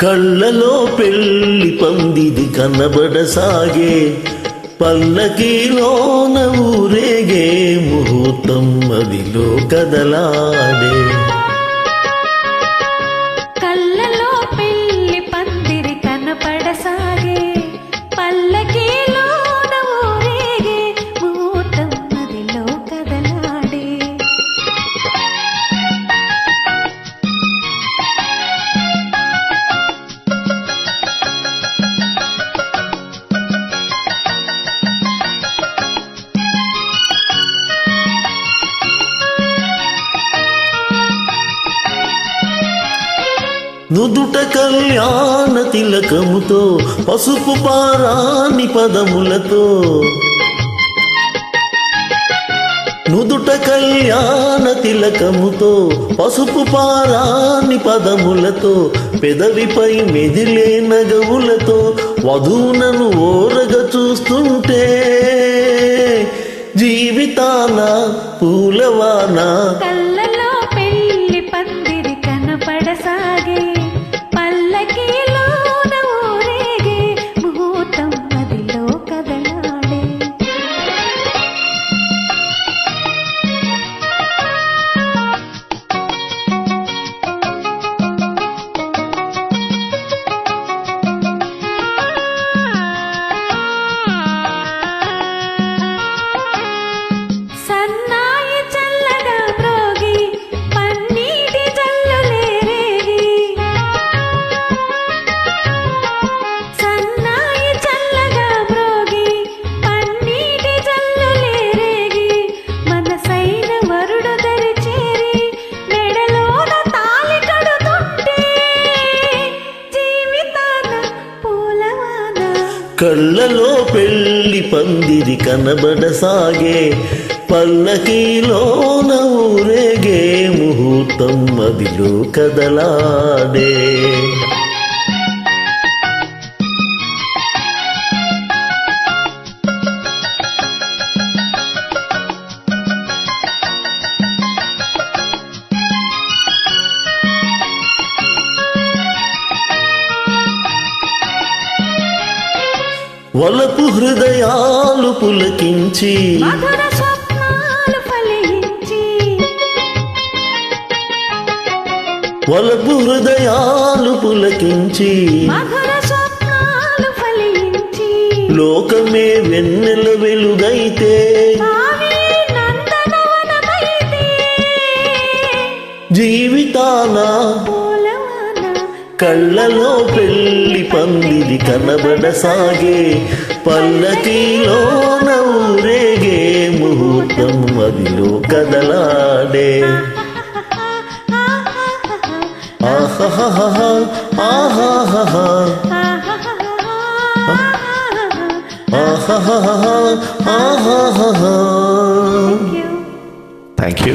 కళ్ళలో పెళ్ళి పందిది కనబడసాగే పల్లకీలోన ఊరేగే ముహూర్తం అదిలో కదలాడే నుదుట కళ్యాణ తిలకముతో పసుపు పారాని పదములతో. నుదుట కళ్యాణ తిలకముతో పసుపు పారాని పదములతో పెదవిపై మెదిలే నగవులతో వధువునను ఓరగ చూస్తుంటే. జీవితాన పూలవాన కళ్ళలో పెళ్ళి పందిరి కనబడసాగే పల్లకిలోన ఊరేగే ముహూర్తం మదిలో కదలాడే. వలపు హృదయాలు పులకించి వలపు హృదయాలు పులకించి లోకమే వెన్నెల వెలుగైతే జీవితాన కళ్ళలో పెళ్ళి పందిరి కనబడసాగే పల్లకిలోన ఊరేగే ముహూర్తం మదిలో కదలాడే. ఆహాహా ఆహాహా ఆహాహా ఆహాహా you. Thank you